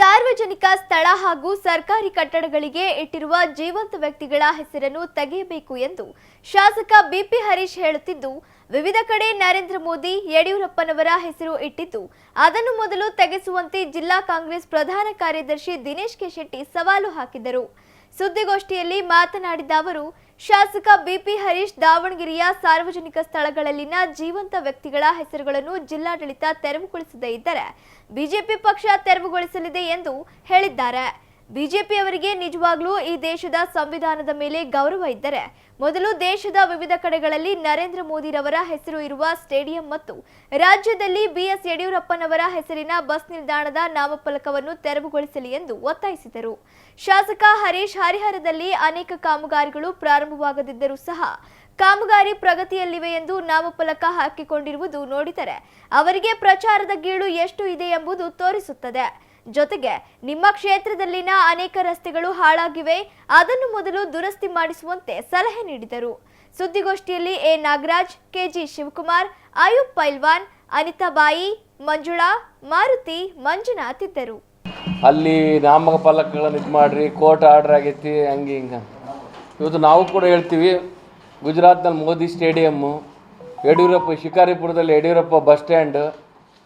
ಸಾರ್ವಜನಿಕ ಸ್ಥಳ ಹಾಗೂ ಸರ್ಕಾರಿ ಕಟ್ಟಡಗಳಿಗೆ ಇಟ್ಟಿರುವ ಜೀವಂತ ವ್ಯಕ್ತಿಗಳ ಹೆಸರನ್ನು ತೆಗೆಯಬೇಕು ಎಂದು ಶಾಸಕ ಬಿಪಿ ಹರೀಶ್ ಹೇಳುತ್ತಿದ್ದು, ವಿವಿಧ ಕಡೆ ನರೇಂದ್ರ ಮೋದಿ, ಯಡಿಯೂರಪ್ಪನವರ ಹೆಸರು ಇಟ್ಟಿದ್ದು, ಅದನ್ನು ಮೊದಲು ತೆಗೆಸುವಂತೆ ಜಿಲ್ಲಾ ಕಾಂಗ್ರೆಸ್ ಪ್ರಧಾನ ಕಾರ್ಯದರ್ಶಿ ದಿನೇಶ್ ಕೆ ಶೆಟ್ಟಿ ಸವಾಲು ಹಾಕಿದರು. ಸುದ್ದಿಗೋಷ್ಠಿಯಲ್ಲಿ ಮಾತನಾಡಿದ ಅವರು, ಶಾಸಕ ಬಿಪಿ ಹರೀಶ್ ದಾವಣಗೆರೆಯ ಸಾರ್ವಜನಿಕ ಸ್ಥಳಗಳಲ್ಲಿನ ಜೀವಂತ ವ್ಯಕ್ತಿಗಳ ಹೆಸರುಗಳನ್ನು ಜಿಲ್ಲಾಡಳಿತ ತೆರವುಗೊಳಿಸದೇ ಇದ್ದರೆ ಬಿಜೆಪಿ ಪಕ್ಷ ತೆರವುಗೊಳಿಸಲಿದೆ ಎಂದು ಹೇಳಿದ್ದಾರೆ. ಬಿಜೆಪಿಯವರಿಗೆ ನಿಜವಾಗ್ಲೂ ಈ ದೇಶದ ಸಂವಿಧಾನದ ಮೇಲೆ ಗೌರವ ಇದ್ದರೆ ಮೊದಲು ದೇಶದ ವಿವಿಧ ಕಡೆಗಳಲ್ಲಿ ನರೇಂದ್ರ ಮೋದಿರವರ ಹೆಸರು ಇರುವ ಸ್ಟೇಡಿಯಂ ಮತ್ತು ರಾಜ್ಯದಲ್ಲಿ ಬಿಎಸ್ ಯಡಿಯೂರಪ್ಪನವರ ಹೆಸರಿನ ಬಸ್ ನಿಲ್ದಾಣದ ನಾಮಫಲಕವನ್ನು ತೆರವುಗೊಳಿಸಲಿ ಎಂದು ಒತ್ತಾಯಿಸಿದರು. ಶಾಸಕ ಹರೀಶ್ ಹರಿಹರದಲ್ಲಿ ಅನೇಕ ಕಾಮಗಾರಿಗಳು ಪ್ರಾರಂಭವಾಗದಿದ್ದರೂ ಸಹ ಕಾಮಗಾರಿ ಪ್ರಗತಿಯಲ್ಲಿವೆ ಎಂದು ನಾಮಫಲಕ ಹಾಕಿಕೊಂಡಿರುವುದು ನೋಡಿದರೆ ಅವರಿಗೆ ಪ್ರಚಾರದ ಗೀಳು ಎಷ್ಟು ಇದೆ ಎಂಬುದು ತೋರಿಸುತ್ತದೆ. ಜೊತೆಗೆ ನಿಮ್ಮ ಕ್ಷೇತ್ರದಲ್ಲಿನ ಅನೇಕ ರಸ್ತೆಗಳು ಹಾಳಾಗಿವೆ. ಅದನ್ನು ಮೊದಲು ದುರಸ್ತಿ ಮಾಡಿಸುವಂತೆ ಸಲಹೆ ನೀಡಿದರು. ಸುದ್ದಿಗೋಷ್ಠಿಯಲ್ಲಿ ಎ. ನಾಗರಾಜ್ ಕೆಜಿ ಶಿವಕುಮಾರ್ ಆಯುಬ್ ಪೈಲ್ವಾನ್, ಅನಿತಾ ಬಾಯಿ, ಮಂಜುಳಾ, ಮಾರುತಿ, ಮಂಜುನಾಥ್ ಇದ್ದರು. ಅಲ್ಲಿ ನಾಮಕ ಫಲಕಗಳನ್ನು ಇದು ಮಾಡ್ರಿ, ಕೋರ್ಟ್ ಆರ್ಡರ್ ಆಗೈತಿ, ಹಂಗೆ ಹಿಂಗೆ. ಇವತ್ತು ನಾವು ಕೂಡ ಹೇಳ್ತೀವಿ, ಗುಜರಾತ್ನಲ್ಲಿ ಮೋದಿ ಸ್ಟೇಡಿಯಮ್ಮು, ಯಡಿಯೂರಪ್ಪ, ಶಿಕಾರಿಪುರದಲ್ಲಿ ಯಡಿಯೂರಪ್ಪ ಬಸ್ ಸ್ಟ್ಯಾಂಡ್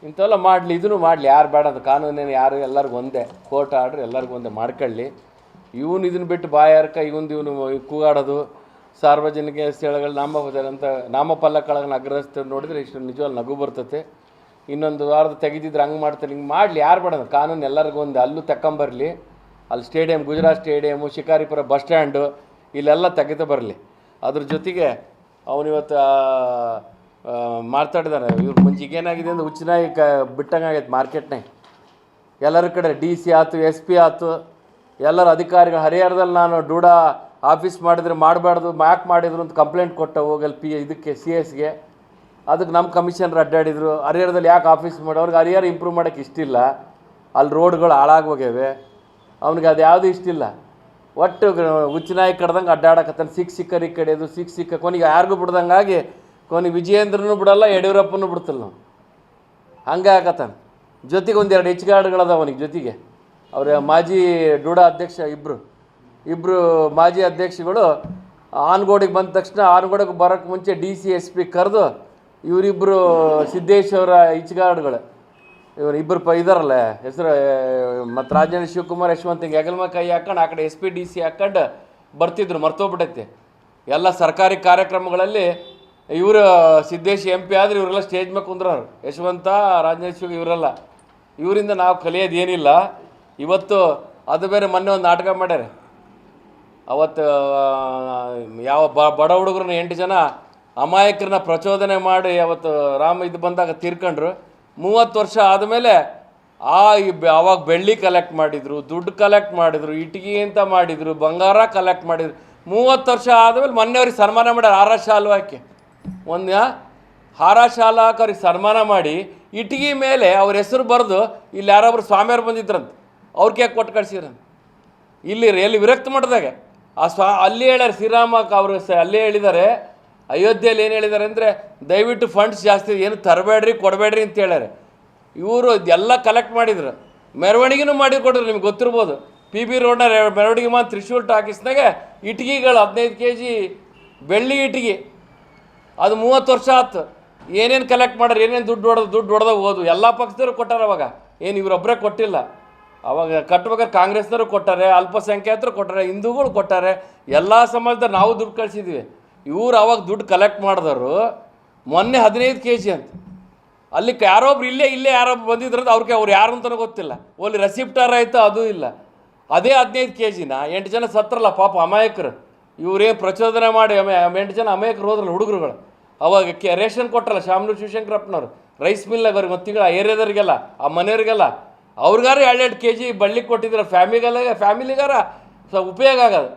ಇಂಥವೆಲ್ಲ ಮಾಡಲಿ, ಇದನ್ನು ಮಾಡಲಿ, ಯಾರು ಬೇಡ ಅದು ಕಾನೂನೇನು ಯಾರು, ಎಲ್ಲರಿಗೂ ಒಂದೇ. ಕೋರ್ಟ್ ಆರ್ಡ್ರ್ ಎಲ್ಲರಿಗೂ ಒಂದೇ, ಮಾಡ್ಕೊಳ್ಳಿ. ಇವನು ಇದನ್ನು ಬಿಟ್ಟು ಬಾಯಾರ್ಕ ಇವನು ಇವನು ಕೂಗಾಡೋದು, ಸಾರ್ವಜನಿಕ ಸ್ಥಳಗಳು ನಾಮ ಅಂತ, ನಾಮಫಲಕಗಳನ್ನು ಅಗ್ರಹಿಸ್ತ ನೋಡಿದ್ರೆ ಇಷ್ಟು ನಿಜವಾಗಿ ನಗು ಬರ್ತತೆ. ಇನ್ನೊಂದು ವಾರದ ತೆಗೆದಿದ್ರೆ ಹಂಗೆ ಮಾಡ್ತಾರೆ, ಹಿಂಗೆ ಮಾಡಲಿ, ಯಾರು ಬೇಡ ಕಾನೂನು ಎಲ್ಲರಿಗೂ ಒಂದು, ಅಲ್ಲೂ ತಕ್ಕಂಬರಲಿ. ಅಲ್ಲಿ stadium, Gujarat stadium Shikaripura bus stand, ಇಲ್ಲೆಲ್ಲ ತೆಗೆದು ಬರಲಿ. ಅದ್ರ ಜೊತೆಗೆ ಅವನು ಮಾತಾಡಿದಾನೆ ಇವ್ರ ಮುಂಚೆಗೆ ಏನಾಗಿದೆ ಅಂದ್ರೆ ಹುಚ್ಚನಾಗಿ ಕ ಬಿಟ್ಟಂಗಾಗೈತೆ ಮಾರ್ಕೆಟ್ನೇ. ಎಲ್ಲರ ಕಡೆ ಡಿ ಸಿ ಆಯ್ತು ಎಸ್ ಪಿ ಆಯ್ತು, ಎಲ್ಲರ ಅಧಿಕಾರಿಗಳು ಹರಿಹರದಲ್ಲಿ ನಾನು ಡೂಡಾ ಆಫೀಸ್ ಮಾಡಿದ್ರೆ ಮಾಡಬಾರ್ದು ಮ್ಯಾಕ್ ಮಾಡಿದ್ರು ಅಂತ ಕಂಪ್ಲೇಂಟ್ ಕೊಟ್ಟ ಹೋಗಲ್ ಪಿ ಇದಕ್ಕೆ ಸಿ ಎಸ್ಗೆ ಅದಕ್ಕೆ ನಮ್ಮ ಕಮಿಷನರ್ ಅಡ್ಡಾಡಿದ್ರು. ಹರಿಹರದಲ್ಲಿ ಯಾಕೆ ಆಫೀಸ್ ಮಾಡಿ, ಅವ್ರಿಗೆ ಹರಿಹರ ಇಂಪ್ರೂವ್ ಮಾಡೋಕ್ಕೆ ಇಷ್ಟಿಲ್ಲ ಅಲ್ಲಿ ರೋಡ್ಗಳು ಹಾಳಾಗಿ ಹೋಗ್ಯಾವೆ. ಅವ್ನಿಗೆ ಅದು ಯಾವುದೂ ಇಷ್ಟಿಲ್ಲ ಒಟ್ಟು ಹುಚ್ಚನಾಯಿ ಕಡ್ದಂಗೆ ಅಡ್ಡಾಡಕತ್ತಾನೆ. ಸಿಕ್ಕ ಸಿಕ್ಕರಿಗೆ ಕಡೆಯೋದು ಸಿಕ್ಕ ಸಿಕ್ಕ ಕೊನೆಗೆ ಯಾರಿಗೂ ಬಿಡ್ದಂಗಾಗಿ ಕೊನೆಗೆ ವಿಜಯೇಂದ್ರನೂ ಬಿಡಲ್ಲ, ಯಡಿಯೂರಪ್ಪನೂ ಬಿಡ್ತಿಲ್ಲ ನಾವು. ಹಂಗೆ ಆಗತ್ತಾನ. ಜೊತೆಗೆ ಒಂದೆರಡು ಹೆಚ್ಚುಗಾಡುಗಳದ ಅವನಿಗೆ ಜೊತೆಗೆ. ಅವರ ಮಾಜಿ ಡೂಡಾ ಅಧ್ಯಕ್ಷ ಇಬ್ಬರು ಇಬ್ಬರು ಮಾಜಿ ಅಧ್ಯಕ್ಷಗಳು ಆನ್ಗೋಡಿಗೆ ಬಂದ ತಕ್ಷಣ ಆನ್ಗೋಡಿಗೆ ಬರೋಕ್ಕೆ ಮುಂಚೆ ಡಿ ಸಿ ಎಸ್ ಪಿ ಕರೆದು ಇವರಿಬ್ಬರು ಸಿದ್ದೇಶ್ವರ ಇಚ್ಗಾರ್ಡ್ಗಳು ಇವರು ಇಬ್ಬರು ಪ ಇದಾರಲ್ಲ, ಹೆಸರು ಮತ್ತು ರಾಜೇಂದ್ರ ಶಿವಕುಮಾರ್ ಯಶವಂತ್ ಹಿಂಗೆ ಹೆಗಲ್ಮ ಕೈ ಹಾಕೊಂಡು ಆ ಕಡೆ ಎಸ್ ಪಿ ಡಿ ಸಿ ಹಾಕೊಂಡು ಬರ್ತಿದ್ರು, ಮರ್ತೋಗ್ಬಿಟ್ಟೈತೆ. ಎಲ್ಲ ಸರ್ಕಾರಿ ಕಾರ್ಯಕ್ರಮಗಳಲ್ಲಿ ಇವರು ಸಿದ್ದೇಶ್ ಎಂ ಪಿ ಆದರೆ ಇವರೆಲ್ಲ ಸ್ಟೇಜ್ ಮೇಲೆ ಕುಂದ್ರವ್ರು. ಯಶವಂತ ರಾಜನಾಥ್ ಶಿವ ಇವರೆಲ್ಲ. ಇವರಿಂದ ನಾವು ಕಲಿಯೋದೇನಿಲ್ಲ ಇವತ್ತು ಅದು ಬೇರೆ ಮೊನ್ನೆ ಒಂದು ನಾಟಕ ಮಾಡ್ಯಾರ. ಅವತ್ತು ಯಾವ ಬಡ ಹುಡುಗರನ್ನ ಎಂಟು ಜನ ಅಮಾಯಕರನ್ನ ಪ್ರಚೋದನೆ ಮಾಡಿ ಅವತ್ತು ರಾಮ ಇದು ಬಂದಾಗ ತೀರ್ಕೊಂಡ್ರು. ಮೂವತ್ತು ವರ್ಷ ಆದಮೇಲೆ ಆ ಅವಾಗ ಬೆಳ್ಳಿ ಕಲೆಕ್ಟ್ ಮಾಡಿದರು, ದುಡ್ಡು ಕಲೆಕ್ಟ್ ಮಾಡಿದರು, ಇಟ್ಗಿ ಅಂತ ಮಾಡಿದರು, ಬಂಗಾರ ಕಲೆಕ್ಟ್ ಮಾಡಿದರು. ಮೂವತ್ತು ವರ್ಷ ಆದಮೇಲೆ ಮೊನ್ನೆಯವ್ರಿಗೆ ಸನ್ಮಾನ ಮಾಡ್ಯಾರ ಶಾಲು ಹಾಕಿ. ಒಂದು ಹಾರ ಶಾಲ ಹಾಕಿ ಅವ್ರಿಗೆ ಸನ್ಮಾನ ಮಾಡಿ ಇಟ್ಟಿಗೆ ಮೇಲೆ ಅವ್ರ ಹೆಸರು ಬರೆದು ಇಲ್ಲಿ ಯಾರೊಬ್ರು ಸ್ವಾಮಿಯವ್ರು ಬಂದಿದ್ರಂತ, ಅವ್ರಿಗೆ ಕೊಟ್ಟು ಕಳ್ಸಿದ್ರಂತ? ಇಲ್ಲಿ ಎಲ್ಲಿ ವಿರಕ್ತ ಮಠದಾಗ. ಆ ಸ್ವಾ, ಅಲ್ಲಿ ಹೇಳ್ಯಾರ ಶ್ರೀರಾಮ ಅವರು ಸ, ಅಲ್ಲೇ ಹೇಳಿದ್ದಾರೆ ಅಯೋಧ್ಯೆಯಲ್ಲಿ ಏನು ಹೇಳಿದ್ದಾರೆ ಅಂದರೆ, ದಯವಿಟ್ಟು ಫಂಡ್ಸ್ ಜಾಸ್ತಿ, ಏನು ತರಬೇಡ್ರಿ, ಕೊಡಬೇಡ್ರಿ ಅಂತ ಹೇಳ್ಯಾರೆ ಇವರು ಎಲ್ಲ ಕಲೆಕ್ಟ್ ಮಾಡಿದ್ರು. ಮೆರವಣಿಗೆನೂ ಮಾಡಿ ಕೊಡ್ರಿ ನಿಮ್ಗೆ ಗೊತ್ತಿರ್ಬೋದು. ಪಿ ಬಿ ರೋಡ್ನ ಮೆರವಣಿಗೆ ಮಾಡಿ ತ್ರಿಶೂಲ್ ಟಾಕೀಸ್ನಾಗ ಇಟ್ಗಿಗಳು ಹದಿನೈದು ಕೆ ಜಿ ಬೆಳ್ಳಿ ಇಟ್ಟಿಗೆ ಅದು ಮೂವತ್ತು ವರ್ಷ ಆಯ್ತು ಏನೇನು ಕಲೆಕ್ಟ್ ಮಾಡ್ರಿ ಏನೇನು ದುಡ್ಡು ಹೊಡೆದು ದುಡ್ಡು ಹೊಡೆದ ಓದು ಎಲ್ಲ ಪಕ್ಷದವರು ಕೊಟ್ಟಾರ ಅವಾಗ. ಏನು ಇವರೊಬ್ಬರೇ ಕೊಟ್ಟಿಲ್ಲ. ಅವಾಗ ಕಟ್ಬೇಕಾದ್ರೆ ಕಾಂಗ್ರೆಸ್ನವರು ಕೊಟ್ಟಾರೆ, ಅಲ್ಪಸಂಖ್ಯಾತರು ಕೊಟ್ಟಾರೆ, ಹಿಂದೂಗಳು ಕೊಟ್ಟಾರೆ. ಎಲ್ಲ ಸಮಾಜದ ನಾವು ದುಡ್ಡು ಕಳಿಸಿದ್ವಿ. ಇವ್ರು ಅವಾಗ ದುಡ್ಡು ಕಲೆಕ್ಟ್ ಮಾಡಿದವರು ಮೊನ್ನೆ ಹದಿನೈದು ಕೆ ಜಿ ಅಂತ. ಅಲ್ಲಿ ಯಾರೊಬ್ರು ಇಲ್ಲೇ ಇಲ್ಲೇ ಯಾರೊಬ್ರು ಬಂದಿದ್ರಂತ ಅವ್ರಿಗೆ ಅವ್ರು ಯಾರು ಅಂತಲೂ ಗೊತ್ತಿಲ್ಲ. ಓಲಿ ರೆಸಿಪ್ಟಾರ ಆಯಿತು, ಅದು ಇಲ್ಲ. ಅದೇ ಹದಿನೈದು ಕೆ ಜಿನ ಎಂಟು ಜನ ಸತ್ರಲ್ಲ ಪಾಪ ಅಮಾಯಕರು. ಇವ್ರೇನು ಪ್ರಚೋದನೆ ಮಾಡಿ ಎಂಟು ಜನ ಅಮೇಕ್ ಹೋದ್ರಲ್ಲ ಹುಡುಗರುಗಳು. ಅವಾಗ ಕೆ ರೇಷನ್ ಕೊಟ್ಟರಲ್ಲ ಶಾಮನೂರು ಶಿವಶಂಕರಪ್ಪನವ್ರು. ರೈಸ್ ಮಿಲ್ನಾಗ ಅವ್ರಿಗೆ ಒಂದು ತಿಂಗಳ ಆ ಏರಿಯಾದವ್ರಿಗೆಲ್ಲ, ಆ ಮನೆಯವ್ರಿಗೆಲ್ಲ. ಅವ್ರಿಗಾರ ಎರಡೆರಡು ಕೆ ಜಿ ಬಳ್ಳಿ ಕೊಟ್ಟಿದ್ರು. ಫ್ಯಾಮಿಲಿಗೆಲ್ಲ ಫ್ಯಾಮಿಲಿಗಾರ ಸ್ವಲ್ಪ ಉಪಯೋಗ ಆಗೋದು.